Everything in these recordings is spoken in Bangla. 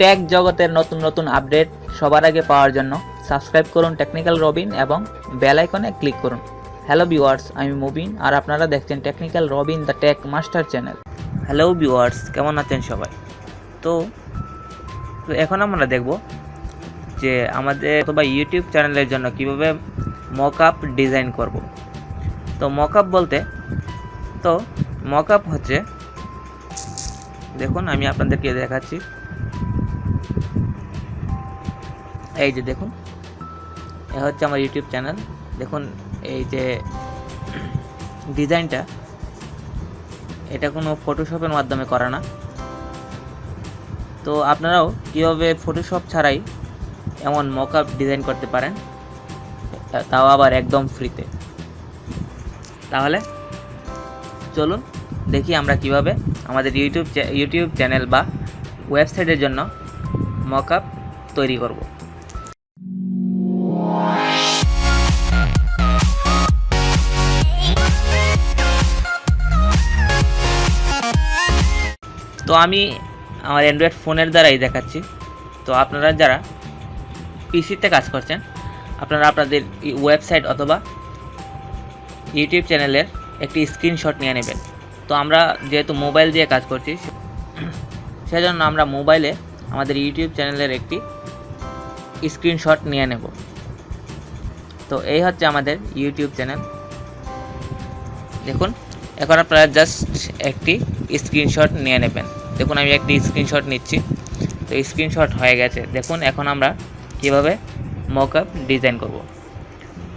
টেক জগতের নতুন নতুন আপডেট সবার আগে পাওয়ার জন্য সাবস্ক্রাইব করুন টেকনিক্যাল রবিন এবং বেল আইকনে ক্লিক করুন। হ্যালো ভিউয়ার্স আমি মুবিন আর আপনারা দেখছেন technical Robin the tech master channel hello viewers কেমন আছেন সবাই? তো তো এখন আমরা দেখব যে আমাদের অথবা ইউটিউব চ্যানেলের জন্য কীভাবে মকআপ ডিজাইন করব। তো মকআপ বলতে, তো মকআপ হচ্ছে, দেখুন আমি আপনাদেরকে দেখাচ্ছি। এই যে দেখুন, এ হচ্ছে আমার ইউটিউব চ্যানেল। দেখুন, এই যে ডিজাইনটা, এটা কোনো ফটোশপের মাধ্যমে করা না। তো আপনারাও কীভাবে ফটোশপ ছাড়াই এমন মকআপ ডিজাইন করতে পারেন, তাও আবার একদম ফ্রিতে তাহলে চলুন দেখি আমরা কীভাবে আমাদের ইউটিউব ইউটিউব চ্যানেল বা ওয়েবসাইটের জন্য মকআপ তৈরি করব। তো আমি আমার অ্যান্ড্রয়েড ফোনের দ্বারাই দেখাচ্ছি। তো আপনারা যারা পিসিতে কাজ করছেন, আপনারা আপনাদের ওয়েবসাইট অথবা ইউটিউব চ্যানেলের একটি স্ক্রিনশট নিয়ে নেবেন। তো আমরা যেহেতু মোবাইল দিয়ে কাজ করছি, সেজন্য আমরা মোবাইলে আমাদের ইউটিউব চ্যানেলের একটি স্ক্রিনশট নিয়ে নেব। তো এই হচ্ছে আমাদের ইউটিউব চ্যানেল দেখুন। এখন আপনারা জাস্ট একটি স্ক্রিনশট নিয়ে নেবেন। দেখুন, আমি একটি স্ক্রিনশট নিচ্ছি। তো স্ক্রিনশট হয়ে গেছে। দেখুন, এখন আমরা কীভাবে মকআপ ডিজাইন করব।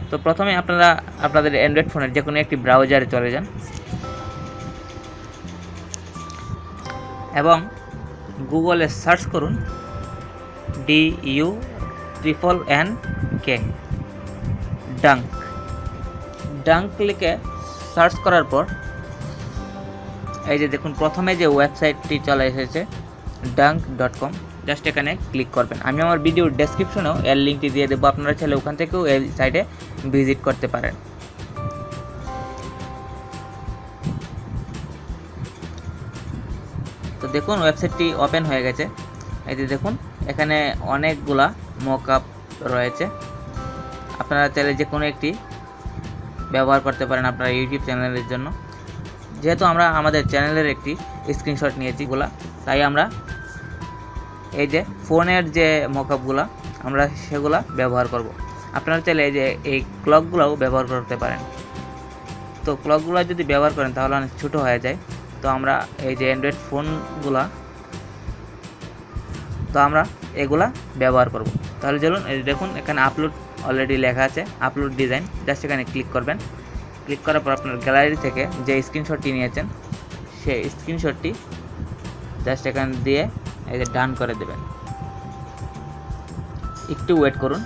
তো প্রথমে আপনারা আপনাদের অ্যান্ড্রয়েড ফোনের যে কোনো একটি ব্রাউজারে চলে যান। এবং গুগলে সার্চ করুন D U triple N K dunk dunk লিখে সার্চ করার পর এই যে দেখুন, প্রথমে যে ওয়েবসাইটটি চলে এসেছে ডাঙ্ক ডট কম জাস্ট এখানে ক্লিক করবেন। আমি আমার ভিডিওর ডেসক্রিপশনেও এর লিঙ্কটি দিয়ে দেবো, আপনারা চাইলে ওখান থেকেও এই সাইটে ভিজিট করতে পারেন। তো দেখুন, ওয়েবসাইটটি ওপেন হয়ে গেছে। এই যে দেখুন, এখানে অনেকগুলা মক আপ রয়েছে। আপনারা চাইলে যে কোনো একটি ব্যবহার করতে পারেন আপনার ইউটিউব চ্যানেলের জন্য। যেহেতু আমরা আমাদের চ্যানেলের একটি স্ক্রিনশট নিয়েছি গুলা তাই আমরা এই যে ফোনের যে মকআপগুলো আমরা সেগুলা ব্যবহার করব। আপনারা চাইলে এই যে এই ক্লকগুলোও ব্যবহার করতে পারেন। তো ক্লকগুলো যদি ব্যবহার করেন, তাহলে অনেক ছোটো হয়ে যায়। তো আমরা এই যে অ্যান্ড্রয়েড ফোনগুলা তো আমরা এগুলা ব্যবহার করব। তাহলে চলুন দেখুন, এখানে আপলোড অলরেডি লেখা আছে আপলোড ডিজাইন জাস্ট এখানে ক্লিক করবেন। ক্লিক করার পর আপনার গ্যালারি থেকে যে স্ক্রিনশটটি নিয়েছেন, সেই স্ক্রিনশটটি জাস্ট এখানে দিয়ে এই যে ডান করে দেবেন। একটু ওয়েট করুন।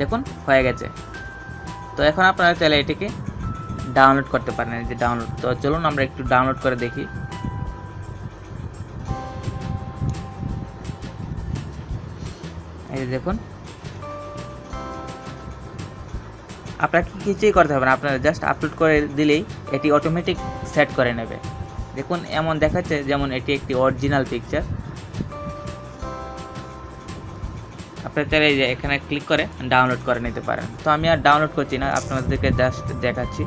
দেখুন, হয়ে গেছে। তো এখন আপনারা চাইলে এটিকে ডাউনলোড করতে পারেন যে ডাউনলোড তো চলুন আমরা একটু ডাউনলোড করে দেখি। এই দেখুন আপনাকে কিছুই করতে হবে না। আপনারা জাস্ট আপলোড করে দিলেই এটি অটোমেটিক সেট করে নেবে। দেখুন, এমন দেখাচ্ছে যেমন এটি একটি অরিজিনাল পিকচার আপনারা চাইলে যে এখানে ক্লিক করে ডাউনলোড করে নিতে পারেন। তো আমি আর ডাউনলোড করছি না, আপনাদেরকে জাস্ট দেখাচ্ছি।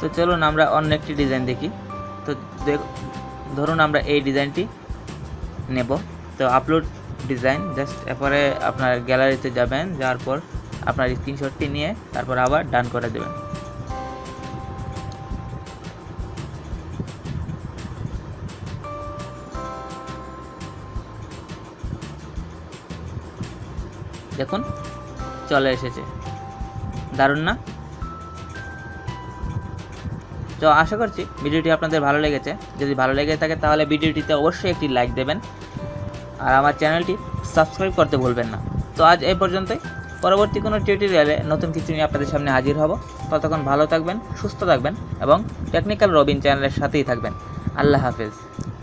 তো চলুন আমরা অন্য একটি ডিজাইন দেখি। তো ধরুন আমরা এই ডিজাইনটি নেব। তো আপলোড ডিজাইন জাস্ট এরপরে আপনার গ্যালারিতে যাবেন, যাওয়ার পর আপনার স্ক্রিনশটটি নিয়ে তারপর আবার ডান করে দেবেন। দেখুন, চলে এসেছে। দারুণ না? তো আশা করছি ভিডিওটি আপনাদের ভালো লেগেছে। যদি ভালো লেগে থাকে তাহলে ভিডিওটিতে অবশ্যই একটি লাইক দেবেন। আর আমার চ্যানেলটি সাবস্ক্রাইব করতে ভুলবেন না। তো আজ এই পর্যন্তই। পরবর্তী কোনো টিউটোরিয়ালে নতুন কিছু নিয়ে আপনাদের সামনে হাজির হব। ততক্ষণ ভালো থাকবেন, সুস্থ থাকবেন এবং টেকনিক্যাল রবিন চ্যানেলের সাথেই থাকবেন। আল্লাহ হাফেজ।